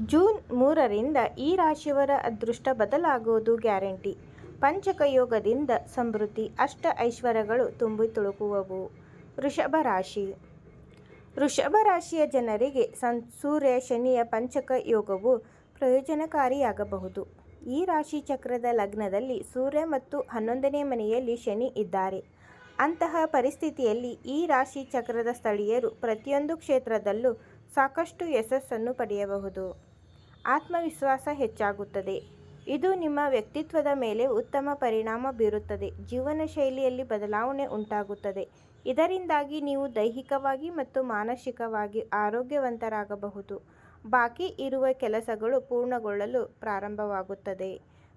June ಮೂರರಿಂದ ಈ ರಾಶಿಯವರ ಅದೃಷ್ಟ ಬದಲಾಗುವುದು ಗ್ಯಾರಂಟಿ. ಪಂಚಕ ಯೋಗದಿಂದ ಸಮೃದ್ಧಿ, ಅಷ್ಟ ಐಶ್ವರ್ಯಗಳು ತುಂಬಿ ತುಳುಕುವವು. ವೃಷಭ ರಾಶಿ: ವೃಷಭ ರಾಶಿಯ ಜನರಿಗೆ ಸೂರ್ಯ ಶನಿಯ ಪಂಚಕ ಯೋಗವು ಪ್ರಯೋಜನಕಾರಿಯಾಗಬಹುದು. ಈ ರಾಶಿ ಚಕ್ರದ ಲಗ್ನದಲ್ಲಿ ಸೂರ್ಯ ಮತ್ತು ಹನ್ನೊಂದನೇ ಮನೆಯಲ್ಲಿ ಶನಿ ಇದ್ದಾರೆ. ಅಂತಹ ಪರಿಸ್ಥಿತಿಯಲ್ಲಿ ಈ ರಾಶಿ ಚಕ್ರದ ಸ್ಥಳೀಯರು ಪ್ರತಿಯೊಂದು ಕ್ಷೇತ್ರದಲ್ಲೂ ಸಾಕಷ್ಟು ಯಶಸ್ಸನ್ನು ಪಡೆಯಬಹುದು. ಆತ್ಮವಿಶ್ವಾಸ ಹೆಚ್ಚಾಗುತ್ತದೆ. ಇದು ನಿಮ್ಮ ವ್ಯಕ್ತಿತ್ವದ ಮೇಲೆ ಉತ್ತಮ ಪರಿಣಾಮ ಬೀರುತ್ತದೆ. ಜೀವನ ಶೈಲಿಯಲ್ಲಿ ಬದಲಾವಣೆ ಉಂಟಾಗುತ್ತದೆ. ಇದರಿಂದಾಗಿ ನೀವು ದೈಹಿಕವಾಗಿ ಮತ್ತು ಮಾನಸಿಕವಾಗಿ ಆರೋಗ್ಯವಂತರಾಗಬಹುದು. ಬಾಕಿ ಇರುವ ಕೆಲಸಗಳು ಪೂರ್ಣಗೊಳ್ಳಲು ಪ್ರಾರಂಭವಾಗುತ್ತದೆ.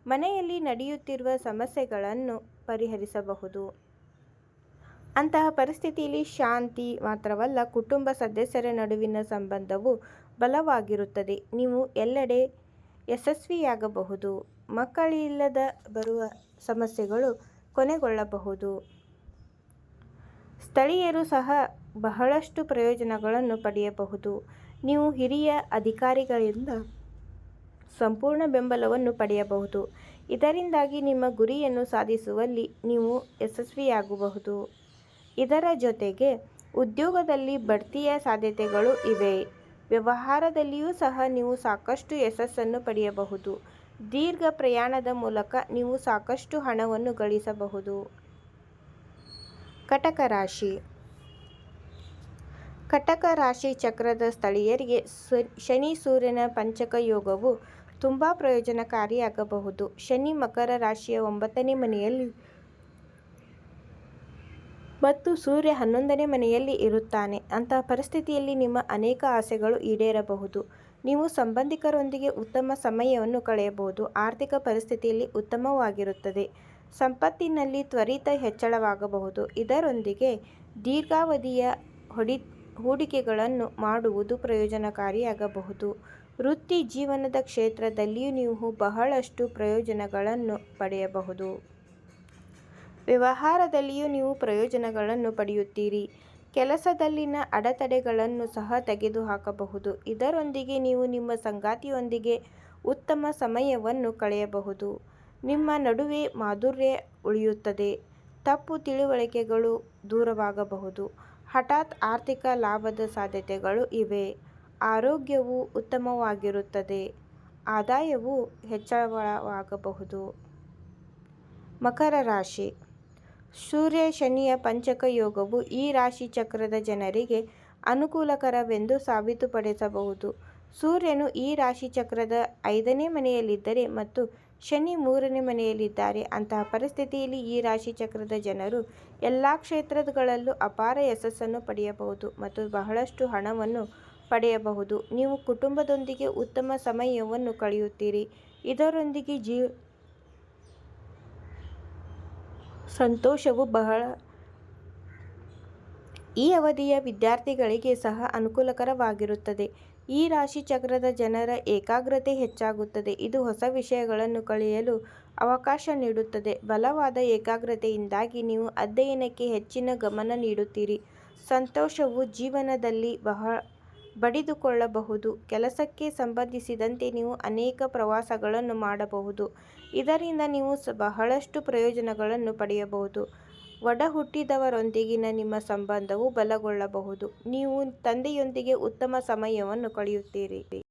ಮನೆಯಲ್ಲಿ ನಡೆಯುತ್ತಿರುವ ಸಮಸ್ಯೆಗಳನ್ನು ಪರಿಹರಿಸಬಹುದು. ಅಂತಹ ಪರಿಸ್ಥಿತಿಯಲ್ಲಿ ಶಾಂತಿ ಮಾತ್ರವಲ್ಲ, ಕುಟುಂಬ ಸದಸ್ಯರ ನಡುವಿನ ಸಂಬಂಧವೂ ಬಲವಾಗಿರುತ್ತದೆ. ನೀವು ಎಲ್ಲೆಡೆ ಯಶಸ್ವಿಯಾಗಬಹುದು. ಮಕ್ಕಳಿಲ್ಲದ ಬರುವ ಸಮಸ್ಯೆಗಳು ಕೊನೆಗೊಳ್ಳಬಹುದು. ಸ್ಥಳೀಯರು ಸಹ ಬಹಳಷ್ಟು ಪ್ರಯೋಜನಗಳನ್ನು ಪಡೆಯಬಹುದು. ನೀವು ಹಿರಿಯ ಅಧಿಕಾರಿಗಳಿಂದ ಸಂಪೂರ್ಣ ಬೆಂಬಲವನ್ನು ಪಡೆಯಬಹುದು. ಇದರಿಂದಾಗಿ ನಿಮ್ಮ ಗುರಿಯನ್ನು ಸಾಧಿಸುವಲ್ಲಿ ನೀವು ಯಶಸ್ವಿಯಾಗಬಹುದು. ಇದರ ಜೊತೆಗೆ ಉದ್ಯೋಗದಲ್ಲಿ ಬಡ್ತಿಯ ಸಾಧ್ಯತೆಗಳು ಇವೆ. ವ್ಯವಹಾರದಲ್ಲಿಯೂ ಸಹ ನೀವು ಸಾಕಷ್ಟು ಯಶಸ್ಸನ್ನು ಪಡೆಯಬಹುದು. ದೀರ್ಘ ಪ್ರಯಾಣದ ಮೂಲಕ ನೀವು ಸಾಕಷ್ಟು ಹಣವನ್ನು ಗಳಿಸಬಹುದು. ಕಟಕ ರಾಶಿ: ಕಟಕ ರಾಶಿ ಚಕ್ರದ ಸ್ಥಳೀಯರಿಗೆ ಶನಿ-ಸೂರ್ಯನ ಪಂಚಕ ಯೋಗವು ತುಂಬ ಪ್ರಯೋಜನಕಾರಿಯಾಗಬಹುದು. ಶನಿ ಮಕರ ರಾಶಿಯ ಒಂಬತ್ತನೇ ಮನೆಯಲ್ಲಿ ಮತ್ತು ಸೂರ್ಯ ಹನ್ನೊಂದನೇ ಮನೆಯಲ್ಲಿ ಇರುತ್ತಾನೆ. ಅಂತಹ ಪರಿಸ್ಥಿತಿಯಲ್ಲಿ ನಿಮ್ಮ ಅನೇಕ ಆಸೆಗಳು ಈಡೇರಬಹುದು. ನೀವು ಸಂಬಂಧಿಕರೊಂದಿಗೆ ಉತ್ತಮ ಸಮಯವನ್ನು ಕಳೆಯಬಹುದು. ಆರ್ಥಿಕ ಪರಿಸ್ಥಿತಿಯಲ್ಲಿ ಉತ್ತಮವಾಗಿರುತ್ತದೆ. ಸಂಪತ್ತಿನಲ್ಲಿ ತ್ವರಿತ ಹೆಚ್ಚಳವಾಗಬಹುದು. ಇದರೊಂದಿಗೆ ದೀರ್ಘಾವಧಿಯ ಹೊಡಿ, ಹೂಡಿಕೆಗಳನ್ನು ಮಾಡುವುದು ಪ್ರಯೋಜನಕಾರಿಯಾಗಬಹುದು. ವೃತ್ತಿ ಜೀವನದ ಕ್ಷೇತ್ರದಲ್ಲಿಯೂ ನೀವು ಬಹಳಷ್ಟು ಪ್ರಯೋಜನಗಳನ್ನು ಪಡೆಯಬಹುದು. ವ್ಯವಹಾರದಲ್ಲಿಯೂ ನೀವು ಪ್ರಯೋಜನಗಳನ್ನು ಪಡೆಯುತ್ತೀರಿ. ಕೆಲಸದಲ್ಲಿನ ಅಡೆತಡೆಗಳನ್ನು ಸಹ ತೆಗೆದುಹಾಕಬಹುದು. ಇದರೊಂದಿಗೆ ನೀವು ನಿಮ್ಮ ಸಂಗಾತಿಯೊಂದಿಗೆ ಉತ್ತಮ ಸಮಯವನ್ನು ಕಳೆಯಬಹುದು. ನಿಮ್ಮ ನಡುವೆ ಮಾಧುರ್ಯ ಉಳಿಯುತ್ತದೆ. ತಪ್ಪು ತಿಳುವಳಿಕೆಗಳು ದೂರವಾಗಬಹುದು. ಹಠಾತ್ ಆರ್ಥಿಕ ಲಾಭದ ಸಾಧ್ಯತೆಗಳು ಇವೆ. ಆರೋಗ್ಯವು ಉತ್ತಮವಾಗಿರುತ್ತದೆ. ಆದಾಯವು ಹೆಚ್ಚಳವಾಗಬಹುದು. ಮಕರ ರಾಶಿ: ಸೂರ್ಯ-ಶನಿಯ ಪಂಚಕ ಯೋಗವು ಈ ರಾಶಿ ಚಕ್ರದ ಜನರಿಗೆ ಅನುಕೂಲಕರವೆಂದು ಸಾಬೀತುಪಡಿಸಬಹುದು. ಸೂರ್ಯನು ಈ ರಾಶಿ ಚಕ್ರದ ಐದನೇ ಮನೆಯಲ್ಲಿದ್ದರೆ ಮತ್ತು ಶನಿ ಮೂರನೇ ಮನೆಯಲ್ಲಿದ್ದಾರೆ ಅಂತಹ ಪರಿಸ್ಥಿತಿಯಲ್ಲಿ ಈ ರಾಶಿ ಚಕ್ರದ ಜನರು ಎಲ್ಲ ಕ್ಷೇತ್ರಗಳಲ್ಲೂ ಅಪಾರ ಯಶಸ್ಸನ್ನು ಪಡೆಯಬಹುದು ಮತ್ತು ಬಹಳಷ್ಟು ಹಣವನ್ನು ಪಡೆಯಬಹುದು. ನೀವು ಕುಟುಂಬದೊಂದಿಗೆ ಉತ್ತಮ ಸಮಯವನ್ನು ಕಳೆಯುತ್ತೀರಿ. ಇದರೊಂದಿಗೆ ಸಂತೋಷವೂ ಬಹಳ. ಈ ಅವಧಿಯ ವಿದ್ಯಾರ್ಥಿಗಳಿಗೆ ಸಹ ಅನುಕೂಲಕರವಾಗಿರುತ್ತದೆ. ಈ ರಾಶಿ ಚಕ್ರದ ಜನರ ಏಕಾಗ್ರತೆ ಹೆಚ್ಚಾಗುತ್ತದೆ. ಇದು ಹೊಸ ವಿಷಯಗಳನ್ನು ಕಲಿಯಲು ಅವಕಾಶ ನೀಡುತ್ತದೆ. ಬಲವಾದ ಏಕಾಗ್ರತೆಯಿಂದಾಗಿ ನೀವು ಅಧ್ಯಯನಕ್ಕೆ ಹೆಚ್ಚಿನ ಗಮನ ನೀಡುತ್ತೀರಿ. ಸಂತೋಷವು ಜೀವನದಲ್ಲಿ ಬಡಿದುಕೊಳ್ಳಬಹುದು. ಕೆಲಸಕ್ಕೆ ಸಂಬಂಧಿಸಿದಂತೆ ನೀವು ಅನೇಕ ಪ್ರವಾಸಗಳನ್ನು ಮಾಡಬಹುದು. ಇದರಿಂದ ನೀವು ಬಹಳಷ್ಟು ಪ್ರಯೋಜನಗಳನ್ನು ಪಡೆಯಬಹುದು. ಒಡಹುಟ್ಟಿದವರೊಂದಿಗಿನ ನಿಮ್ಮ ಸಂಬಂಧವು ಬಲಗೊಳ್ಳಬಹುದು. ನೀವು ತಂದೆಯೊಂದಿಗೆ ಉತ್ತಮ ಸಮಯವನ್ನು ಕಳೆಯುತ್ತೀರಿ.